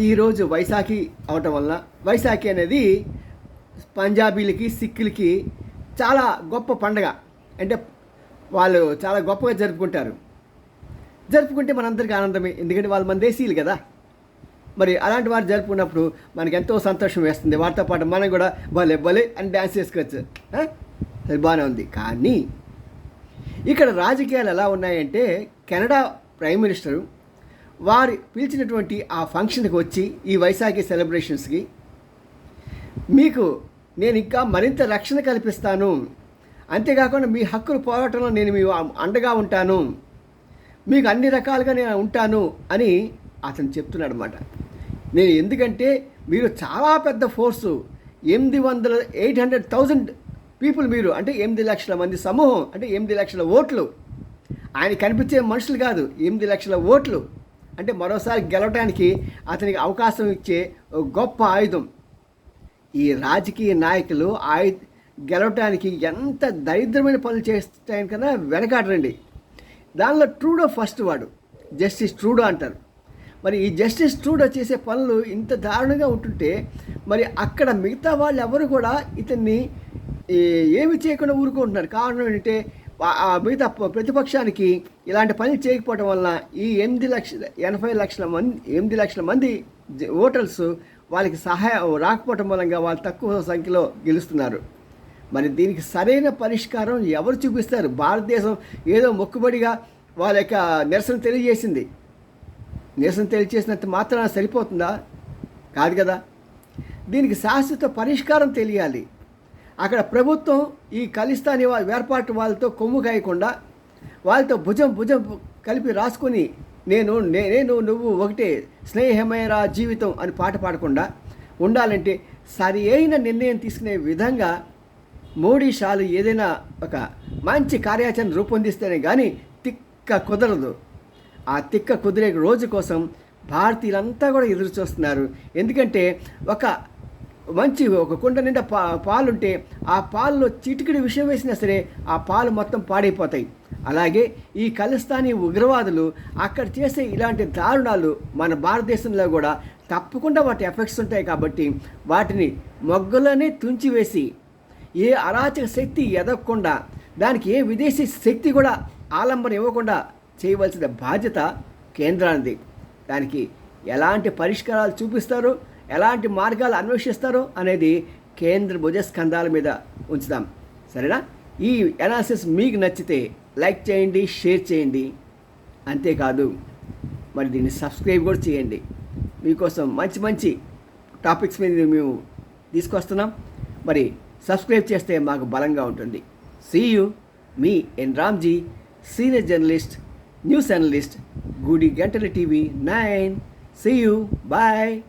ఈరోజు వైశాఖి అవటం వలన వైశాఖి అనేది పంజాబీలకి సిక్కులకి చాలా గొప్ప పండగ. అంటే వాళ్ళు చాలా గొప్పగా జరుపుకుంటారు. జరుపుకుంటే మనందరికీ ఆనందమే ఎందుకంటే వాళ్ళు మన దేశీయులు కదా. మరి అలాంటి వారు జరుపుకున్నప్పుడు మనకి ఎంతో సంతోషం వేస్తుంది. వారితో పాటు మనం కూడా భలే భలే అని డ్యాన్స్ చేసుకోవచ్చు అది బాగానే ఉంది. కానీ ఇక్కడ రాజకీయాలు ఎలా ఉన్నాయంటే కెనడా ప్రైమ్ మినిస్టరు వారు పిలిచినటువంటి ఆ ఫంక్షన్కి వచ్చి ఈ వైశాఖి సెలబ్రేషన్స్కి మీకు నేను ఇంకా మరింత రక్షణ కల్పిస్తాను. అంతేకాకుండా మీ హక్కులు పోరాటంలో నేను మీ అండగా ఉంటాను. మీకు అన్ని రకాలుగా నేను ఉంటాను అని అతను చెప్తున్నాడు అనమాట నేను ఎందుకంటే మీరు చాలా పెద్ద ఫోర్సు. ఎనిమిది వందల ఎయిట్ హండ్రెడ్ థౌజండ్ పీపుల్ మీరు. అంటే ఎనిమిది లక్షల మంది సమూహం. అంటే ఎనిమిది లక్షల ఓట్లు. ఆయన కనిపించే మనుషులు కాదు. ఎనిమిది లక్షల ఓట్లు. అంటే మరోసారి గెలవటానికి అతనికి అవకాశం ఇచ్చే ఒక గొప్ప ఆయుధం. ఈ రాజకీయ నాయకులు ఆయు గెలవటానికి ఎంత దరిద్రమైన పనులు చేస్తాయని కన్నా వెనకాడరండి. దానిలో ట్రూడో ఫస్ట్ వాడు జస్టిస్ ట్రూడో అంటారు. మరి ఈ జస్టిస్ ట్రూడో చేసే పనులు ఇంత దారుణంగా ఉంటుంటే మరి అక్కడ మిగతా వాళ్ళు ఎవరు కూడా ఇతన్ని ఏమి చేయకుండా ఊరుకుంటున్నారు? కారణం ఏంటంటే మిగతా ప్రతిపక్షానికి ఇలాంటి పని చేయకపోవడం వలన ఈ ఎనిమిది లక్షల ఎనభై లక్షల మంది ఎనిమిది లక్షల మంది ఓటర్స్ వాళ్ళకి సహాయం రాకపోవటం మూలంగా వాళ్ళు తక్కువ సంఖ్యలో గెలుస్తున్నారు. మరి దీనికి సరైన పరిష్కారం ఎవరు చూపిస్తారు? భారతదేశం ఏదో మొక్కుబడిగా వాళ్ళ యొక్క నిరసన తెలియజేసింది. నిరసన తెలియజేసినంత మాత్రాన సరిపోతుందా? కాదు కదా. దీనికి శాశ్వత పరిష్కారం తెలియాలి. అక్కడ ప్రభుత్వం ఈ ఖలిస్తానీ వాళ్ళ వేర్పాటు వాళ్ళతో కొమ్ము కాయకుండా వాళ్ళతో భుజం భుజం కలిపి రాసుకొని నేను నేను నువ్వు ఒకటే స్నేహమేరా జీవితం అని పాట పాడకుండా ఉండాలంటే సరి అయిన నిర్ణయం తీసుకునే విధంగా మోడీ షాలు ఏదైనా ఒక మంచి కార్యాచరణ రూపొందిస్తేనే కానీ తిక్క కుదరదు. ఆ తిక్క కుదిరే రోజు కోసం భారతీయులంతా కూడా ఎదురు చూస్తున్నారు ఎందుకంటే ఒక మంచి ఒక కుండ నిండా పా పాలుంటే ఆ పాలలో చిటికిడి విషయం వేసినా సరే ఆ పాలు మొత్తం పాడైపోతాయి. అలాగే ఈ ఖలిస్తానీ ఉగ్రవాదులు అక్కడ చేసే ఇలాంటి దారుణాలు మన భారతదేశంలో కూడా తప్పకుండా వాటి ఎఫెక్ట్స్ ఉంటాయి కాబట్టి వాటిని మొగ్గలోనే తుంచివేసి ఏ అరాచక శక్తి ఎదగకుండా దానికి ఏ విదేశీ శక్తి కూడా ఆలంబన ఇవ్వకుండా చేయవలసిన బాధ్యత కేంద్రానిది. దానికి ఎలాంటి పరిష్కారాలు చూపిస్తారో? ఎలాంటి మార్గాలు అన్వేషిస్తారో అనేది కేంద్ర భుజస్కంధాల మీద ఉంచుదాం. సరేనా? ఈ అనాలిసిస్ మీకు నచ్చితే లైక్ చేయండి షేర్ చేయండి. అంతేకాదు మరి దీన్ని సబ్స్క్రైబ్ కూడా చేయండి. మీకోసం మంచి మంచి టాపిక్స్ మీద మేము తీసుకొస్తున్నాం. మరి సబ్స్క్రైబ్ చేస్తే మాకు బలంగా ఉంటుంది. సీయు మీ N Ramji senior journalist news analyst గుడి గంటల టీవీ నైన్. See you bye